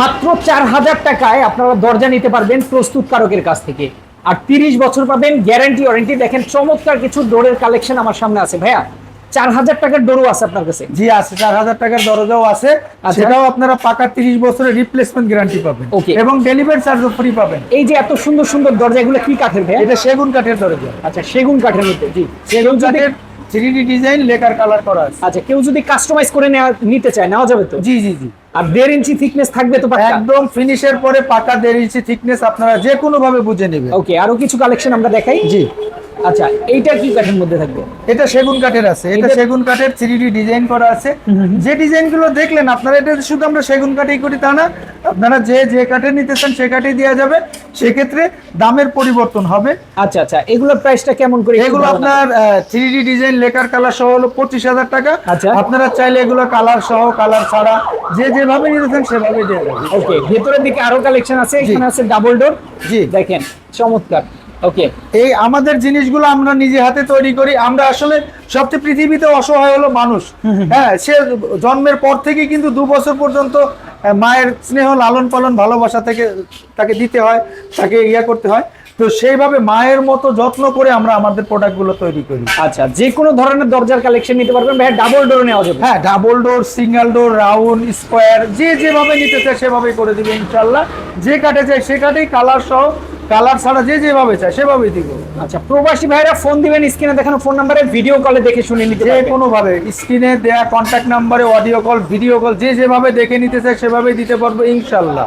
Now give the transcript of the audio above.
মাত্র চার হাজার টাকায় আপনারা দরজা নিতে পারবেন প্রস্তুতকারকের কাছ থেকে। আর তিরিশ বছর পাবেন গ্যারান্টি ওয়ারেন্টি। দেখেন চমৎকার কিছু ডোরের কালেকশন আমার সামনে আছে। ভাইয়া চার হাজার টাকার ডোরও আছে আপনার কাছে? জি আছে। চার হাজার টাকার দরজাও আছে। আচ্ছা। সেটাও আপনারা পাকা তিরিশ বছরের রিপ্লেসমেন্ট গ্যারান্টি পাবেন। Okay. এবং ডেলিভারি চার্জও ফ্রি পাবেন। এই যে এত সুন্দর সুন্দর দরজা এগুলো কি কাঠের ভাইয়া? এটা সেগুন কাঠের দরজা। আচ্ছা সেগুন কাঠের মধ্যে। জি সেগুন কাঠের থ্রি ডিজাইন লেকার কালার করা আছে। আচ্ছা কেউ যদি কাস্টমাইজ করে নেওয়া নিতে চায় নেওয়া যাবে তো? জি জি জি। আর দেড় ইঞ্চি থিকনেস থাকবে তো একদম ফিনিশের পরে পাকা দেড় ইঞ্চি থিকনেস আপনারা যে কোনো ভাবে বুঝে নেবেন। ওকে আরও কিছু কালেকশন আমরা দেখাই। জি। আচ্ছা এইটা কি কাঠের মধ্যে থাকবে? এটা সেগুন কাঠের আছে। এটা সেগুন কাঠের থ্রি ডিজাইন করা আছে। যে ডিজাইনগুলো দেখলেন আপনারা এটা শুধু আমরা সেগুন কাঠেই করি তা না। আপনারা যে যে কাঠে নিতে চান সে কাঠেই দেওয়া যাবে। সেক্ষেত্রে দামের পরিবর্তন হবে। আচ্ছা আচ্ছা এগুলোর প্রাইসটা কেমন করে এগুলো আপনার three D design lacquer colour সহ হলো পঁচিশ হাজার টাকা। আচ্ছা। আপনারা চাইলে এগুলো কালার সহ কালার ছাড়া যে যেভাবে নিতে চান সেভাবে দেওয়া যাবে ওকে ভেতরের দিকে আরও কালেকশন আছে এখানে আছে ডাবল ডোর জি। দেখেন চমৎকার। ওকে এই আমাদের জিনিসগুলো আমরা নিজে হাতে তৈরি করি। আমরা আসলে সবচেয়ে পৃথিবীতে অসহায় হলো মানুষ। হ্যাঁ সে জন্মের পর থেকে কিন্তু দু বছর পর্যন্ত মায়ের স্নেহ লালন পালন ভালোবাসা থেকে তাকে দিতে হয় তাকে ইয়া করতে হয়। তো সেইভাবে মায়ের মতো যত্ন করে আমরা আমাদের প্রোডাক্টগুলো তৈরি করি। আচ্ছা যে কোনো ধরনের দরজার কালেকশন নিতে পারবেন। ভাই ডাবল ডোর নেওয়া যাবে। হ্যাঁ double door single door round square যে যেভাবে নিতে চায় সেভাবেই করে দিবে ইনশাল্লাহ যে কাটে চাই সে কাটেই কালার সহ কালার ছাড়া যে যেভাবে চায় সেভাবেই দিব। আচ্ছা প্রবাসী ভাইরা ফোন দিবেন স্ক্রিনে দেখানো ফোন নাম্বারে ভিডিও কলে দেখে শুনে নিতে যে কোনোভাবে কোনো ভাবে স্ক্রিনে দেয়া কন্ট্যাক্ট নাম্বারে অডিও কল ভিডিও কল যে যেভাবে দেখে নিতে চায় সেভাবেই দিতে পারব ইনশাল্লাহ।